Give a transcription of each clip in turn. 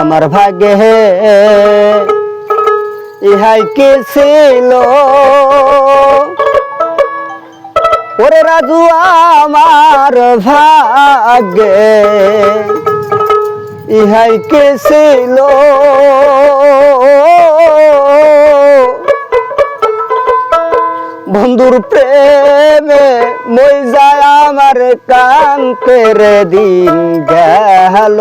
আমার ভাগ্যে হে। ইহাই কে ছিল? ওরে রাজু, আমার ভাগ্যে ইহাই কে ছিল? বন্ধুর প্রেমে মই যায় আমার কান্তের দিন গেল।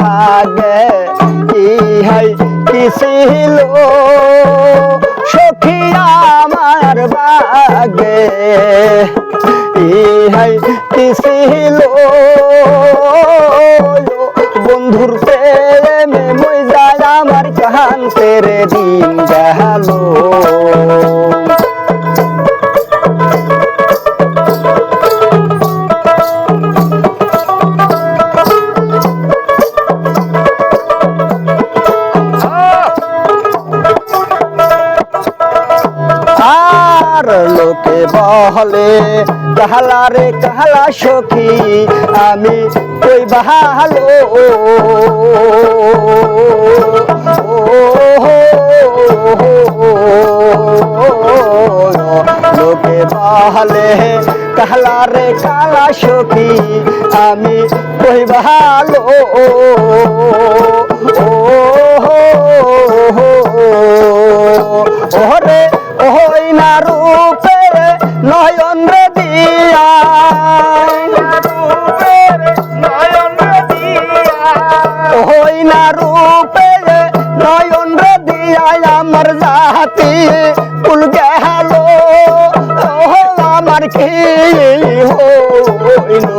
ভাগে ইহাই কি ছিল? সখী আমার ভাগে ইহাই কি ছিল? বন্ধুর প্রেমে মই যায় আমার কান্তের দিন গেল। লোকে বহলে কাহলা রে কাহলা সখী আমি কই বাহালো লোকে বহলে কাহলা রে কালা সখী আমি কই বাহালো ওরে আমার জাতি কুল গেল। আমার কি হইল?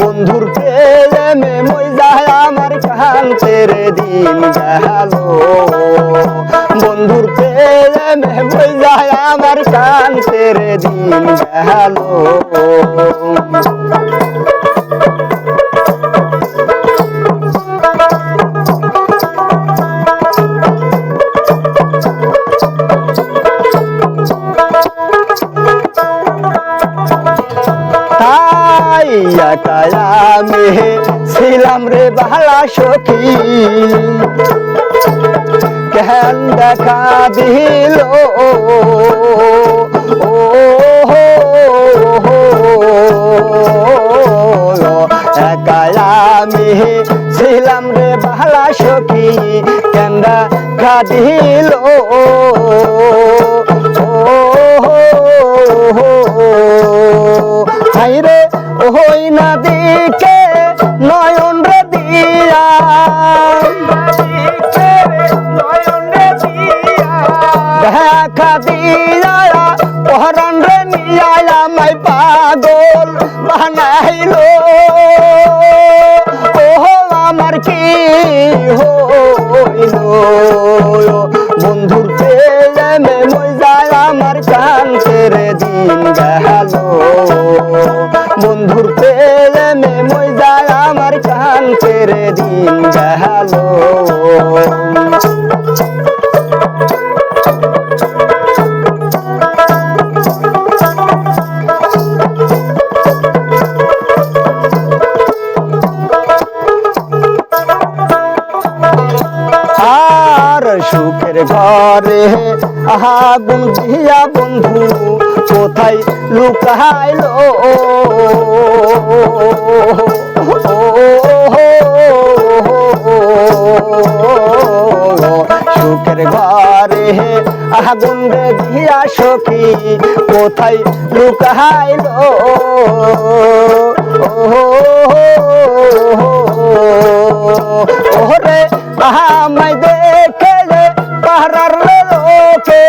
বন্ধুর প্রেমে মই যায়, আমার কান্তের দিন গেল। বন্ধুর প্রেমে মই যায়, আমার কান্তের দিন গেল। একাই আমি ছিলাম রে বালা সখী। কেন দেখা দিল আমি ছিলাম রে বালা সখী। কেন দেখা দিল সুখের ঘরে আগুন দিয়া বন্ধু কোথায় লুকাইল? সুখের ঘরে আগুন দিয়া সখী কোথায় লুকাইল? ওরে আমায় দেখে পাহাড়ার লোকে।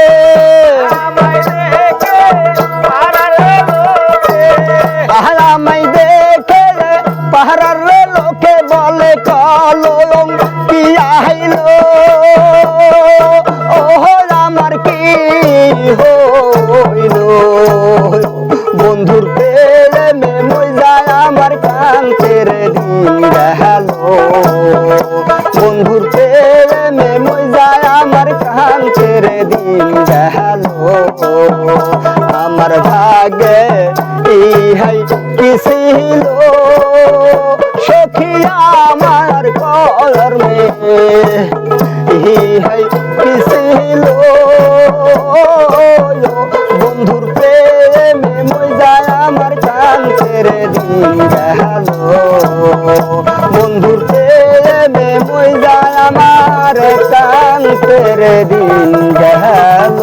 হইল বন্ধুর প্রেমে মই যায় আমার কান্তের দিন হ্যালো বন্ধুর প্রেমে মই যায় আমার কান্তের দিন হ্যালো আমার ভাগে ইহাই কি ছিল? সখী আমার কলর মে। ইহাই কি ছিল? আমার কান্তের দিন গেল।